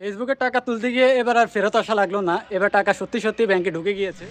ফেসবুকে টাকা তুলতে গিয়ে এবার আর ফেরত আসা লাগল না। এবার টাকা সত্যি সত্যি ব্যাংকে ঢুকে গিয়েছে।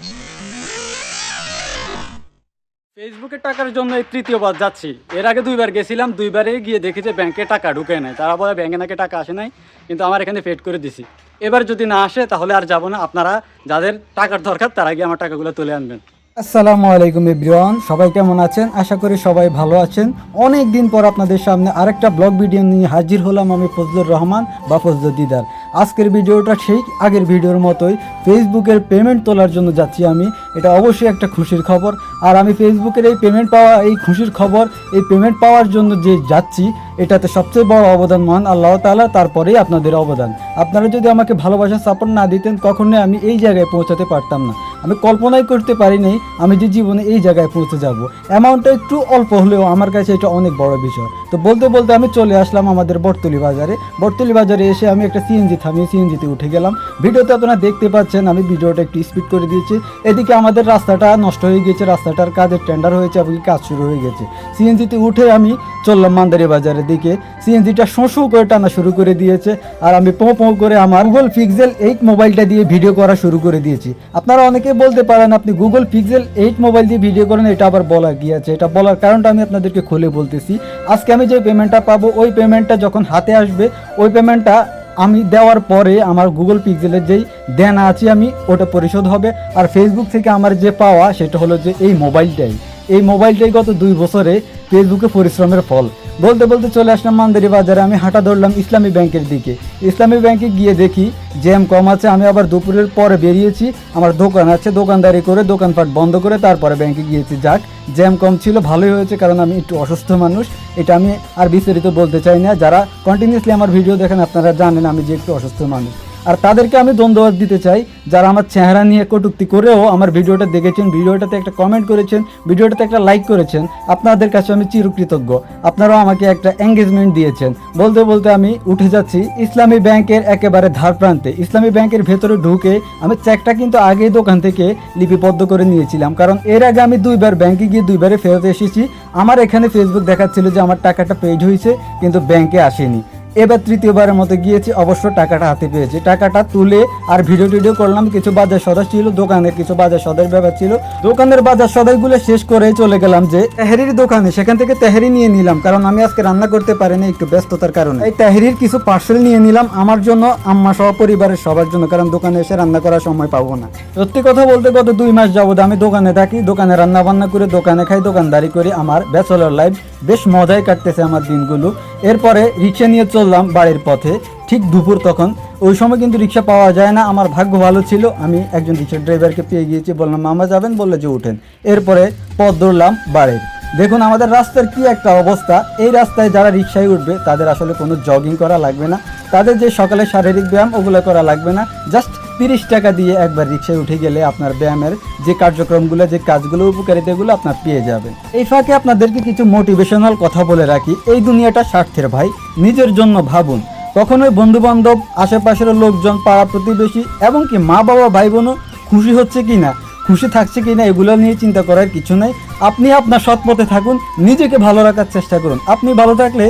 ফেসবুকের টাকার জন্য এই তৃতীয়বার যাচ্ছি। এর আগে দুইবার গেছিলাম, দুইবারে গিয়ে দেখি যে ব্যাংকে টাকা ঢুকে নাই। তারা বলে ব্যাংকে নাকি টাকা আসে নাই, কিন্তু আমার এখানে পেড করে দিছি। এবার যদি না আসে, তাহলে আর যাব না। আপনারা যাদের টাকার দরকার, তারা গিয়ে আমার টাকাগুলো তুলে আনবেন। আসসালামু আলাইকুম এভরিওয়ান, সবাই কেমন আছেন? আশা করি সবাই ভালো আছেন। অনেক দিন পর আপনাদের সামনে আরেকটা ব্লগ ভিডিও নিয়ে হাজির হলাম আমি ফজলুর রহমান বা ফজলুর দিদার। আজকের ভিডিওটা ঠিক আগের ভিডিওর মতোই ফেসবুকের পেমেন্ট তোলার জন্য যাচ্ছি আমি। এটা অবশ্যই একটা খুশির খবর। আর আমি ফেসবুকের এই পেমেন্ট পাওয়া, এই খুশির খবর, এই পেমেন্ট পাওয়ার জন্য যে যাচ্ছি, এটাতে সবচেয়ে বড় অবদান মহান আল্লাহ তাআলা, তারপরেই আপনাদের অবদান। আপনারা যদি আমাকে ভালোবাসা সাপোর্ট না দিতেন, কখনোই আমি এই জায়গায় পৌঁছাতে পারতাম না। আমি কল্পনাই করতে পারিনি আমি যে জীবনে এই জায়গায় পৌঁছে যাব। অ্যামাউন্টটা একটু অল্প হলেও আমার কাছে এটা অনেক বড় বিষয়। তো বলতে বলতে আমি চলে আসলাম আমাদের বটতলি বাজারে। বটতলি বাজারে এসে আমি একটা সিএনজি থামিয়ে সিএনজিতে উঠে গেলাম। ভিডিওতে আপনারা দেখতে পাচ্ছেন, আমি ভিডিওটা একটু স্পিড করে দিয়েছি। এদিকে আমাদের রাস্তাটা নষ্ট হয়ে গেছে রাস্তাটার কাজের টেন্ডার হয়েছে এবং কাজ শুরু হয়ে গেছে। সিএনজিতে উঠে আমি চললাম মান্দারি বাজারের দিকে। সিএনজিটা শোঁ করে টানা শুরু করে দিয়েছে, আর আমি পো পো করে আমার গুগল পিক্সেল এইট মোবাইলটা দিয়ে ভিডিও করা শুরু করে দিয়েছি। আপনারা অনেকে বলতে পারেন, আপনি গুগল পিক্সেল এইট মোবাইল দিয়ে ভিডিও করেন, এটা আবার বলা গিয়েছে এটা বলার কারণটা আমি আপনাদেরকে খুলে বলতেছি। আজকে আমি যে পেমেন্টটা পাবো, ওই পেমেন্টটা যখন হাতে আসবে, ওই পেমেন্টটা আমি দেওয়ার পরে আমার গুগল পিক্সেলের যেই দেনা আছে আমি ওটা পরিশোধ হবে। আর ফেসবুক থেকে আমার যে পাওয়া, সেটা হলো যে এই মোবাইলটাই এই মোবাইলটাই গত দুই বছরে ফেসবুকে পরিশ্রমের ফল। বলতে বলতে চলে আসলাম মান্দারি বাজারে। আমি হাঁটা ধরলাম ইসলামী ব্যাংকের দিকে। ইসলামী ব্যাংকে গিয়ে দেখি জ্যাম কম আছে। আমি আবার দুপুরের পরে বেরিয়েছি। আমার দোকান আছে, দোকানদারি করে দোকানপাট বন্ধ করে তারপরে ব্যাংকে গিয়েছি। যাক, জ্যাম কম ছিল, ভালোই হয়েছে কারণ আমি একটু অসুস্থ মানুষ। এটা আমি আর বিস্তারিত বলতে চাই না। যারা কন্টিনিউসলি আমার ভিডিও দেখেন, আপনারা জানেন আমি যে একটু অসুস্থ মানুষ। আর তাদেরকে আমি ধন্যবাদ দিতে চাই যারা আমার চেহারা নিয়ে কটুক্তি করেও আমার ভিডিওটা দেখেছেন, ভিডিওটাতে একটা কমেন্ট করেছেন, ভিডিওটাতে একটা লাইক করেছেন। আপনাদের কাছে আমি চিরকৃতজ্ঞ। আপনারাও আমাকে একটা এঙ্গেজমেন্ট দিয়েছেন। বলতে বলতে আমি উঠে যাচ্ছি ইসলামী ব্যাংকের একেবারে ধার প্রান্তে। ইসলামী ব্যাংকের ভেতরে ঢুকে আমি চেকটা কিন্তু আগেই দোকান থেকে লিপিবদ্ধ করে নিয়েছিলাম। কারণ এর আগে আমি দুইবার ব্যাংকে গিয়ে দুইবারে ফেরত এসেছি। আমার এখানে ফেসবুক দেখাচ্ছিল যে আমার টাকাটা পেড হয়েছে, কিন্তু ব্যাংকে আসেনি। এবার তৃতীয়বারের মতো গিয়েছি, অবশ্য টাকাটা হাতে পেয়েছি। টাকাটা তুলে আর ভিডিও টিডিও করলাম, কিছু বাজার সদা ছিল দোকানের কিছু বাজার সদার ব্যাপার ছিল। দোকানের বাজার সদাইগুলো শেষ করে চলে গেলাম যে তেহারির দোকানে। সেখান থেকে তেহারি নিয়ে নিলাম, কারণ আমি আজকে রান্না করতে পারিনি একটু ব্যস্ততার কারণে। এই তেহারির কিছু পার্সেল নিয়ে নিলাম, আমার জন্য, আম্মা সহ পরিবারের সবার জন্য, কারণ দোকানে এসে রান্না করার সময় পাবো না। সত্যি কথা বলতে গত দুই মাস যাবত আমি দোকানে থাকি, দোকানে রান্না বান্না করে, দোকানে খাই, দোকানদারি করে, আমার ব্যাচেলর লাইফ বেশ মজায় কাটতেছে আমার দিনগুলো। এরপরে রিক্সা নিয়ে চললাম বাড়ির পথে, ঠিক দুপুর তখন। ওই সময় কিন্তু রিক্সা পাওয়া যায় না, আমার ভাগ্য ভালো ছিল। আমি একজন রিক্সা ড্রাইভারকে পেয়ে গিয়েছি, বললাম, মামা যাবেন? বললে যে, উঠেন। এরপরে পথ ধরলাম বাড়ির। দেখুন, আমাদের রাস্তার কি একটা অবস্থা। এই রাস্তায় যারা রিক্সায় উঠবে, তাদের আসলে কোনো জগিং করা লাগবে না। তাদের যে সকালে শারীরিক ব্যায়াম, ওগুলো করা লাগবে না। জাস্ট তিরিশ টাকা দিয়ে একবার রিক্সায় উঠে গেলে আপনার ব্যায়ামের যে কার্যক্রমগুলো, যে কাজগুলো, উপকারিতাগুলো আপনার পেয়ে যাবেন। এই ফাঁকে আপনাদেরকে কিছু মোটিভেশনাল কথা বলে রাখি। এই দুনিয়াটা স্বার্থের ভাই, নিজের জন্য ভাবুন। কখনোই বন্ধু বান্ধব আশেপাশের লোকজন, পাড়া প্রতিবেশী এবং কি মা বাবা, ভাই বোনও খুশি হচ্ছে কি না খুশি থাকছে কি না এগুলো নিয়ে চিন্তা করার কিছু নেই। আপনি আপনার সৎ পথে থাকুন, নিজেকে ভালো রাখার চেষ্টা করুন। আপনি ভালো থাকলে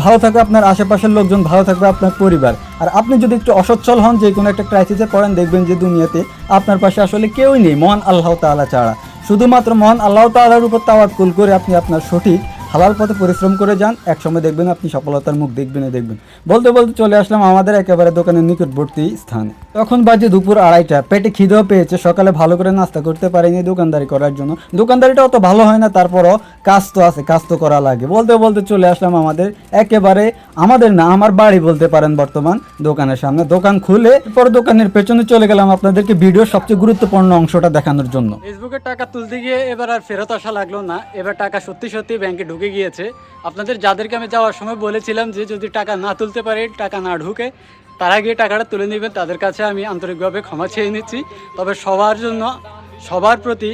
ভালো থাকবে আপনার আশেপাশের লোকজন, ভালো থাকবে আপনার পরিবার। আর আপনি যদি একটু অসচ্ছল হন, যে কোনো একটা ক্রাইসিসে পড়েন, দেখবেন যে দুনিয়াতে আপনার পাশে আসলে কেউই নেই, মহান আল্লাহ তালা ছাড়া। শুধুমাত্র মহান আল্লাহ তালার উপর তাওয়াত তাওয়াক্কুল করে আপনি আপনার সঠিক হালাল পথে পরিশ্রম করে যান, একসময় দেখবেন আপনি সফলতার মুখ দেখবেন দেখবেন। বলতে বলতে চলে আসলাম আমাদের একেবারে দোকানের নিকটবর্তী স্থানে। তখন বাজে দুপুর আড়াইটা, পেটে খিদেও পেয়েছে, সকালে ভালো করে নাস্তা করতে পারেনি দোকানদারি করার জন্য। দোকানদারিটা অত ভালো হয় না, তারপরও কাজ তো আছে, কাজ তো করা লাগে। বলতে বলতে চলে আসলাম আমাদের একেবারে আমাদের না, আমার বাড়ি বলতে পারেন বর্তমান দোকানের সামনে। দোকান খুলে পর দোকানের পেছনে চলে গেলাম আপনাদেরকে ভিডিওর সবচেয়ে গুরুত্বপূর্ণ অংশটা দেখানোর জন্য। ফেসবুকে টাকা তুলতে গিয়ে এবার আর ফেরত আসা লাগল না। এবার টাকা সত্যি সত্যি ব্যাংকে ঢুকে গিয়েছে। আপনাদের যাদেরকে আমি যাওয়ার সময় বলেছিলাম যে যদি টাকা না তুলতে পারে, টাকা না ঢুকে, তারা গিয়ে টাকাটা তুলে নেবেন। তাদের কাছে আমি আন্তরিকভাবে ক্ষমা চেয়ে নিচ্ছি। তবে সবার জন্য, সবার প্রতি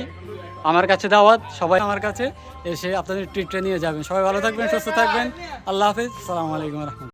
আমার কাছে দাওয়াত, সবাই আমার কাছে এসে আপনাদের ট্রিটটা নিয়ে যাবেন। সবাই ভালো থাকবেন, সুস্থ থাকবেন। আল্লাহ হাফিজ। সালামু আলাইকুম রহমতুল্লাহ।